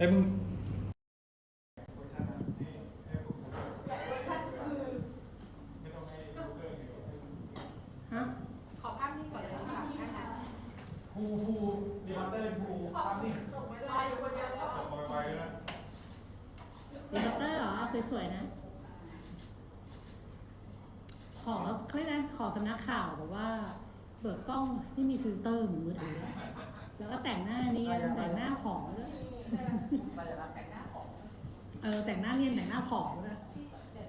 ไอ้มึงฮะขอภาพนิ่งก่อนเลยค่ะนะคะภูภูเรียนได้เป็นภูภาพนี่ส่งไม่ได้อยู่คนเดียวแล้วจับปล่อยไปนะเฮลิคอปเตอร์เหรอสวยๆนะ ขอเขาเรียกนะขอสำนักข่าวบอกว่าเบิกกล้องที่มีฟิลเตอร์เหมือนมือถือแล้วก็แต่งหน้าเนียนแต่งหน้าผอมด้วย แต่งหน้าของเออแต่งหน้าเนียนแต่งหน้าผอมด้วยเดี๋ยว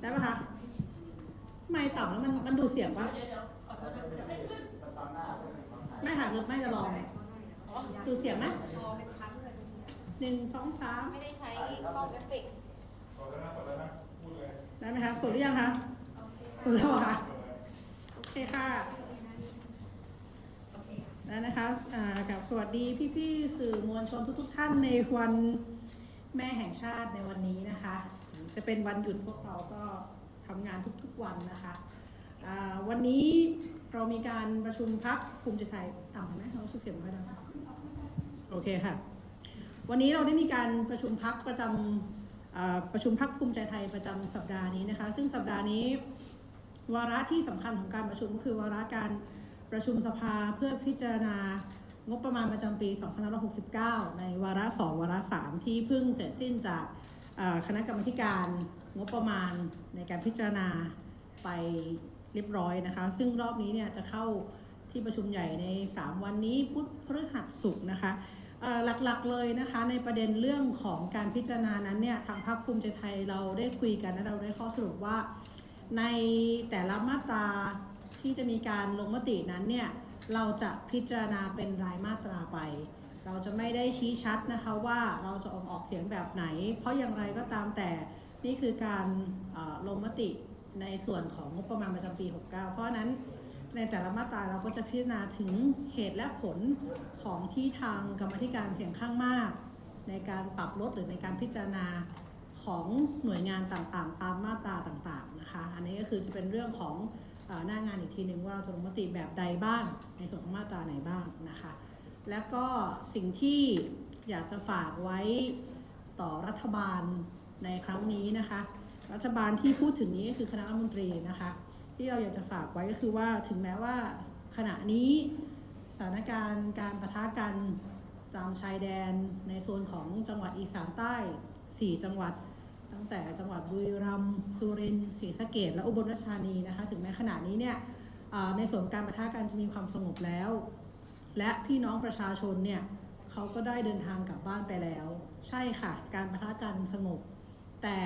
ได้ปะคะไม่ต่ำแล้วมันมันดูเสียงปะไม่ขึ้นไม่ค่ะคือไม่จะลอง ดูเสียงไหมหนึ่งสองสามไม่ได้ใช้กล้องเอฟเฟกต์ได้ไหมคะสุดหรือยังคะสุดแล้วเหรอคะโอเคค่ะ แล้วนะคะกับสวัสดีพี่ๆสื่อมวลชนทุกๆท่านในวันแม่แห่งชาติในวันนี้นะคะ จะเป็นวันหยุดพวกเราก็ทำงานทุกๆวันนะคะวันนี้เรามีการประชุมพักภูมิใจไทยต่ำไหมเราสุกเสียงไม่ดังโอเคค่ะ วันนี้เราได้มีการประชุมพักประจำประชุมพักภูมิใจไทยประจำสัปดาห์นี้นะคะ ซึ่งสัปดาห์นี้ วาระที่สำคัญของการประชุมก็คือวาระการ ประชุมสภาเพื่อพิจารณางบประมาณประจำปี 2569 ในวาระ 2 วาระ 3 ที่เพิ่งเสร็จสิ้นจากคณะกรรมการงบประมาณในการพิจารณาไปเรียบร้อยนะคะ ซึ่งรอบนี้เนี่ยจะเข้าที่ประชุมใหญ่ใน 3 วันนี้พุธพฤหัสศุกร์นะคะหลักๆเลยนะคะในประเด็นเรื่องของการพิจารณานั้นเนี่ยทางพรรคภูมิใจไทยเราได้คุยกันและเราได้ข้อสรุปว่า ในแต่ละมาตรา ที่จะมีการลงมตินั้นเนี่ยเราจะพิจารณาเป็นรายมาตราไป เราจะไม่ได้ชี้ชัดนะคะว่าเราจะออกออกเสียงแบบไหน เพราะอย่างไรก็ตามแต่นี่คือการลงมติในส่วนของงบประมาณประจำปี 69 เพราะนั้นในแต่ละมาตราเราก็จะพิจารณาถึงเหตุและผลของที่ทางกรรมธิการเสียงข้างมาก ในการปรับลดหรือในการพิจารณาของหน่วยงานต่างๆ ตามมาตราต่างๆนะคะ อันนี้ก็คือจะเป็นเรื่องของ หน้างานอีกทีหนึ่งว่าเราจะลงมติแบบใดบ้าง ในส่วนของมาตราไหนบ้างนะคะ แล้วก็สิ่งที่อยากจะฝากไว้ต่อรัฐบาลในครั้งนี้นะคะ รัฐบาลที่พูดถึงนี้ก็คือคณะรัฐมนตรีนะคะ ที่เราอยากจะฝากไว้ก็คือว่าถึงแม้ว่าขณะนี้สถานการณ์การประทะกันตามชายแดนในโซนของจังหวัดอีสานใต้ 4 จังหวัด ตั้งแต่จังหวัดบุรีรัมย์สุรินทร์ศรีสะเกดและอุบลราชธานีนะคะ ถึงแม้ขณะนี้เนี่ยในส่วนการประทะกันจะมีความสงบแล้ว และพี่น้องประชาชนเนี่ยเขาก็ได้เดินทางกลับบ้านไปแล้ว ใช่ค่ะ การประทะกันสงบ แต่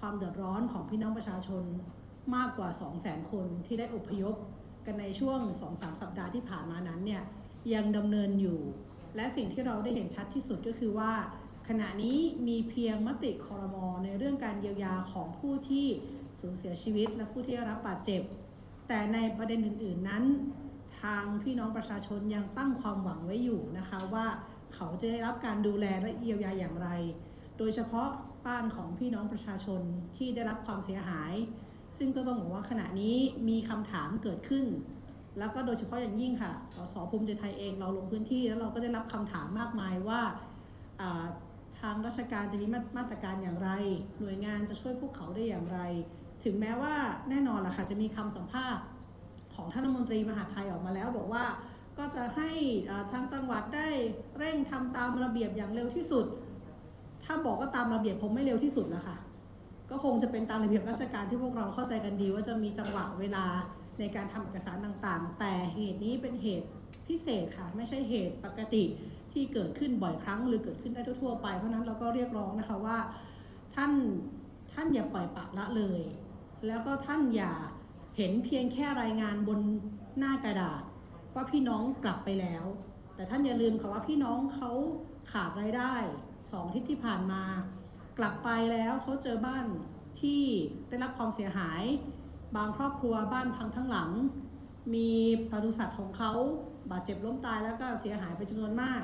ความเดือดร้อนของพี่น้องประชาชนมากกว่า 2 0 0 0 0 0 คนที่ได้อพยพกันในช่วง 2-3 สัปดาห์ที่ผ่านมานั้นเนี่ยยังดำเนินอยู่ และสิ่งที่เราได้เห็นชัดที่สุดก็คือว่า ขณะนี้มีเพียงมติคอรมอในเรื่องการเยียวยาของผู้ที่สูญเสียชีวิตและผู้ที่ได้รับบาดเจ็บ แต่ในประเด็นอื่น ๆนั้น ทางพี่น้องประชาชนยังตั้งความหวังไว้อยู่นะคะว่าเขาจะได้รับการดูแลและเยียวยาอย่างไร โดยเฉพาะบ้านของพี่น้องประชาชนที่ได้รับความเสียหาย ซึ่งก็ต้องบอกว่าขณะนี้มีคำถามเกิดขึ้น แล้วก็โดยเฉพาะอย่างยิ่งค่ะ สสภูมิใจไทยเองเราลงพื้นที่แล้วเราก็ได้รับคำถามมากมายว่าางราชการจะมีมาตรการอย่างไร หน่วยงานจะช่วยพวกเขาได้อย่างไร ถึงแม้ว่าแน่นอนล่ะค่ะจะมีคำสัมภาษณ์ของท่านรัฐมนตรีมหาไทยออกมาแล้วบอกว่าก็จะให้ทางจังหวัดได้เร่งทำตามระเบียบอย่างเร็วที่สุด ถ้าบอกก็ตามระเบียบผมไม่เร็วที่สุดแล้วค่ะ ก็คงจะเป็นตามระเบียบราชการที่พวกเราเข้าใจกันดี ว่าจะมีจังหวะเวลาในการทำเอกสารต่างๆ แต่เหตุนี้เป็นเหตุพิเศษค่ะ ไม่ใช่เหตุปกติ ที่เกิดขึ้นบ่อยครั้ง หรือเกิดขึ้นได้ทั่วๆไป เพราะนั้นเราก็เรียกร้องนะคะว่าท่านท่านอย่าปล่อยปละละเลย แล้วก็ท่านอย่าเห็นเพียงแค่รายงานบนหน้ากระดาษ ว่าพี่น้องกลับไปแล้ว แต่ท่านอย่าลืมค่ะว่าพี่น้องเขาขาดรายได้สองทิศที่ผ่านมา กลับไปแล้วเขาเจอบ้านที่ได้รับความเสียหาย บางครอบครัวบ้านพังทั้งหลัง มีปศุสัตว์ของเขาบาดเจ็บล้มตายแล้วก็เสียหายไปจำนวนมาก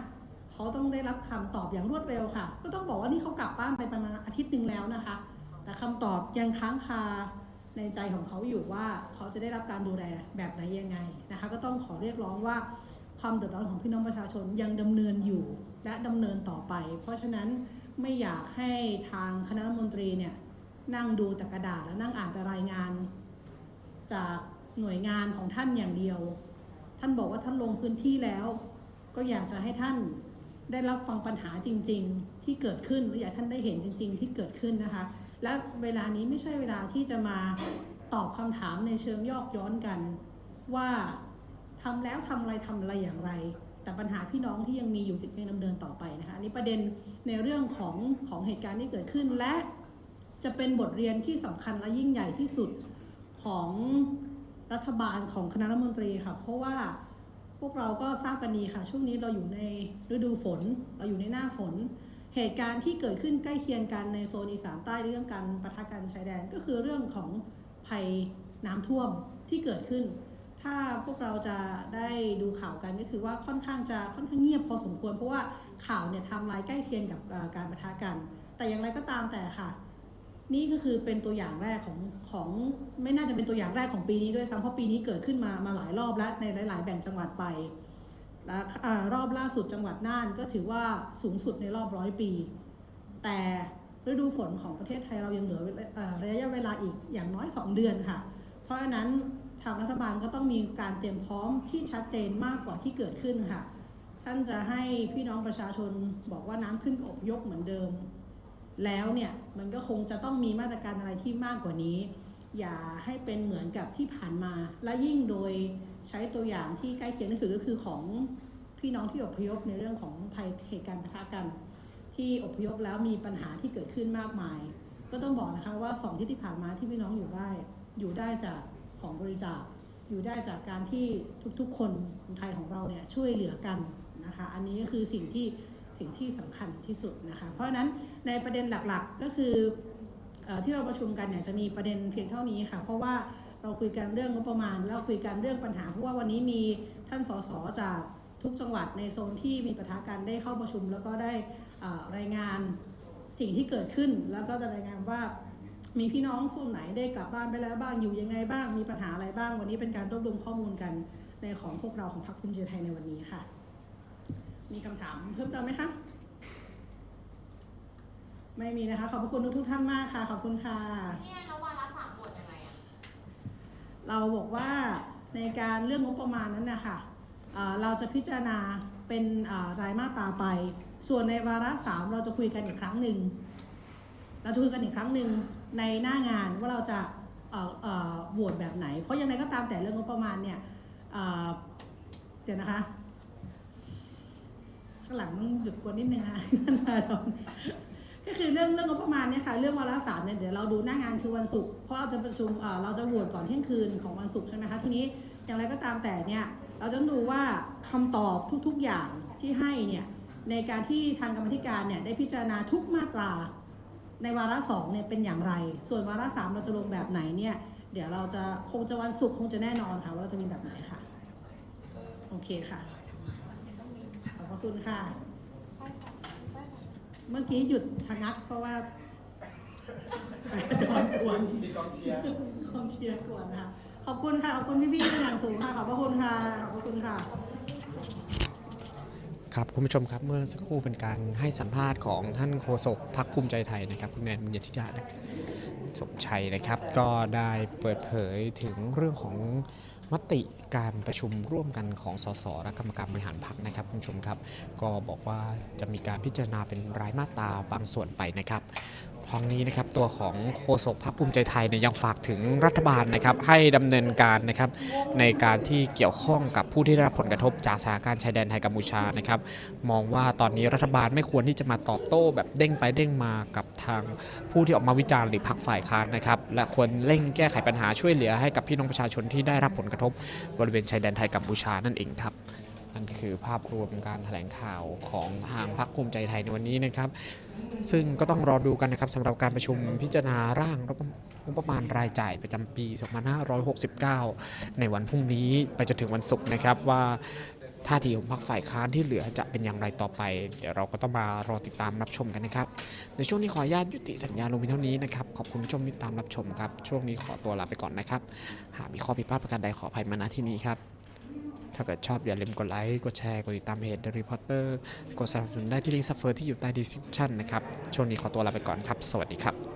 เขาต้องได้รับคำตอบอย่างรวดเร็วค่ะ ก็ต้องบอกว่านี่เขากลับบ้านไปประมาณอาทิตย์หนึ่งแล้วนะคะ แต่คำตอบยังค้างคาในใจของเขาอยู่ว่าเขาจะได้รับการดูแลแบบไหนยังไงนะคะ ก็ต้องขอเรียกร้องว่าความเดือดร้อนของพี่น้องประชาชนยังดำเนินอยู่และดำเนินต่อไป เพราะฉะนั้นไม่อยากให้ทางคณะรัฐมนตรีเนี่ยนั่งดูแต่กระดาษแล้วนั่งอ่านแต่รายงาน จากหน่วยงานของท่านอย่างเดียว ท่านบอกว่าท่านลงพื้นที่แล้ว ก็อยากจะให้ท่าน ได้รับฟังปัญหาจริง ๆ ที่เกิดขึ้นหรืออยากท่านได้เห็นจริง ๆ ที่เกิดขึ้นนะคะ และเวลานี้ไม่ใช่เวลาที่จะมาตอบคำถามในเชิงยอกย้อนกัน ว่าทำแล้วทำอะไรทำอะไรอย่างไร แต่ปัญหาพี่น้องที่ยังมีอยู่ยังดำเนินต่อไปนะคะนนี้ประเด็นในเรื่องของของเหตุการณ์ที่เกิดขึ้น และจะเป็นบทเรียนที่สำคัญและยิ่งใหญ่ที่สุดของรัฐบาลของคณะรัฐมนตรีค่ะเพราะว่า พวกเราก็ทราบกันดีค่ะ ช่วงนี้เราอยู่ในฤดูฝน เราอยู่ในหน้าฝน เหตุการณ์ที่เกิดขึ้นใกล้เคียงกันในโซนอีสานใต้เรื่องการปะทะกันชายแดนก็คือเรื่องของภัยน้ำท่วมที่เกิดขึ้น ถ้าพวกเราจะได้ดูข่าวกันก็คือว่าค่อนข้างจะค่อนข้างเงียบพอสมควร เพราะว่าข่าวเนี่ยทำลายใกล้เคียงกับการปะทะกัน แต่อย่างไรก็ตามแต่ค่ะ นี่ก็คือเป็นตัวอย่างแรกของของไม่น่าจะเป็นตัวอย่างแรกของปีนี้ด้วยซ้ำเพราะปีนี้เกิดขึ้นมามาหลายรอบแล้วในหลาย ๆ แบ่งจังหวัดไปและเอ่อรอบล่าสุดจังหวัดน่านก็ถือว่าสูงสุดในรอบร้อยปี แต่ฤดูฝนของประเทศไทยเรายังเหลือเอระยะเวลาอีกอย่างน้อย 2 เดือนค่ะ เพราะฉะนั้นทางรัฐบาลก็ต้องมีการเตรียมพร้อมที่ชัดเจนมากกว่าที่เกิดขึ้นค่ะ ท่านจะให้พี่น้องประชาชนบอกว่าน้ำขึ้นก็อบยกเหมือนเดิม แล้วเนี่ยมันก็คงจะต้องมีมาตรการอะไรที่มากกว่านี้ อย่าให้เป็นเหมือนกับที่ผ่านมา และยิ่งโดยใช้ตัวอย่างที่ใกล้เคียงที่สุดก็คือของพี่น้องที่อพยพในเรื่องของภัยเหตุการณ์ปะทะกัน ที่อพยพแล้วมีปัญหาที่เกิดขึ้นมากมาย ก็ต้องบอกนะคะว่าสองที่ที่ผ่านมาที่พี่น้องอยู่ได้อยู่ได้จากของบริจาคอยู่ได้จากการที่ทุกๆ คนคนไทยของเราเนี่ยช่วยเหลือกันนะคะ อันนี้ก็คือสิ่งที่ สิ่งที่สำคัญที่สุดนะคะ เพราะฉะนั้นในประเด็นหลักๆก็คืออที่เราประชุมกันเนี่ยจะมีประเด็นเพียงเท่านี้ค่ะ เพราะว่าเราคุยกันเรื่องงบประมาณแล้วคุยกันเรื่องปัญหาเพราะว่าวันนี้มีท่านสสจากทุกจังหวัดในโซนที่มีปัญหาการได้เข้าประชุม แล้วก็ได้รายงานสิ่งที่เกิดขึ้น แล้วก็จะรายงานว่ามีพี่น้องส่วนไหนได้กลับบ้านไปแล้วบ้างอยู่ยังไงบ้างมีปัญหาอะไรบ้าง วันนี้เป็นการรวบรวมข้อมูลกันในของพวกเราของพรรคภูมิใจไทยในวันนี้ค่ะ มีคำถามเพิ่มเติมไหมคะ ไม่มีนะคะ ขอบพระคุณทุกๆท่านมากค่ะ ขอบคุณค่ะ เนี่ยแล้ววาระสามบทยังไงอะเราบอกว่าในการเรื่องงบประมาณนั้นนะคะเอ่อเราจะพิจารณาเป็นเอ่อรายมาตราไป ส่วนในวาระสามเราจะคุยกันอีกครั้งหนึ่ง เราจะคุยกันอีกครั้งหนึ่งในหน้างานว่าเราจะเอ่อเอ่อโหวตแบบไหน เพราะยังไงก็ตามแต่เรื่องงบประมาณเนี่ยเอ่อเดี๋ยวนะคะข้างหลังต้องหยุดกวนนิดนึงนะท่าระธานก็คือเรื่องเรื่องงบประมาณเนี่ยค่ะเรื่องวาระสามเนี่ยเดี๋ยวเราดูหน้างานคือวันศุกร์เพราะเราจะประชุมเราจะโหวตก่อนเที่ยงคืนของวันศุกร์ใช่ไหมคะทีนี้อย่างไรก็ตามแต่เนี่ยเราจะต้องดูว่าคำตอบทุกๆอย่างที่ให้เนี่ยในการที่ทางกรรมธิการเนี่ยได้พิจารณาทุกมาตรา ในวาระสองเนี่ยเป็นอย่างไร ส่วนวาระสามเราจะลงแบบไหนเนี่ยเดี๋ยวเราจะคงจะวันศุกร์คงจะแน่นอนค่ะว่าเราจะมีแบบไหนค่ะโอเคค่ะ คุณค่ะ เมื่อกี้หยุดชะงักเพราะว่าโดนกวนมีกองเชียร์กองเชียร์กวนนะคะขอบคุณค่ะ ขอบคุณพี่ๆเป็นอย่างสูงค่ะ ขอบพระคุณค่ะ ขอบพระคุณค่ะ ครับคุณผู้ชมครับเมื่อสักครู่เป็นการให้สัมภาษณ์ของท่านโฆษกพักภูมิใจไทยนะครับ คุณแมนบุญญทิยาสมชัยนะครับ ก็ได้เปิดเผยถึงเรื่องของ มติการประชุมร่วมกันของสสและกรรมการบริหารพรรคนะครับคุณผู้ชมครับ ก็บอกว่าจะมีการพิจารณาเป็นรายมาตราบางส่วนไปนะครับ ทางนี้นะครับตัวของโฆษกพรรคภูมิใจไทยเนี่ยยังฝากถึงรัฐบาลนะครับให้ดำเนินการนะครับในการที่เกี่ยวข้องกับผู้ที่ได้รับผลกระทบจากสถานการณ์ชายแดนไทยกัมพูชานะครับมองว่าตอนนี้รัฐบาลไม่ควรที่จะมาตอบโต้แบบเด้งไปเด้งมากับทางผู้ที่ออกมาวิจารณ์หรือพรรคฝ่ายค้านนะครับและควรเร่งแก้ไขปัญหาช่วยเหลือให้กับพี่น้องประชาชนที่ได้รับผลกระทบ บริเวณชายแดนไทยกัมพูชานั่นเองครับ นั่นคือภาพรวมการแถลงข่าวของทางพรรคภูมิใจไทยในวันนี้นะครับ ซึ่งก็ต้องรอดูกันนะครับสำหรับการประชุมพิจารณาร่างงบประมาณรายจ่ายประจำปี 2569 ในวันพรุ่งนี้ไปจนถึงวันศุกร์นะครับว่าท่าทีของพรรคฝ่ายค้านที่เหลือจะเป็นอย่างไรต่อไป เดี๋ยวเราก็ต้องมารอติดตามรับชมกันนะครับ ในช่วงนี้ขออนุญาตยุติสัญญาลงเพียงเท่านี้นะครับ ขอบคุณผู้ชมที่ตามรับชมครับ ช่วงนี้ขอตัวลาไปก่อนนะครับ หากมีข้อผิดพลาดประการใดขออภัยมาณที่นี้ครับ ถ้าเกิดชอบอย่าลืมกดไลค์ กดแชร์ กดติดตามเพจ The Reporter กดสนับสนุนได้ที่ลิงก์ซัฟเฟอร์ที่อยู่ใต้ดีสคริปชันนะครับ ช่วงนี้ขอตัวลาไปก่อนครับ สวัสดีครับ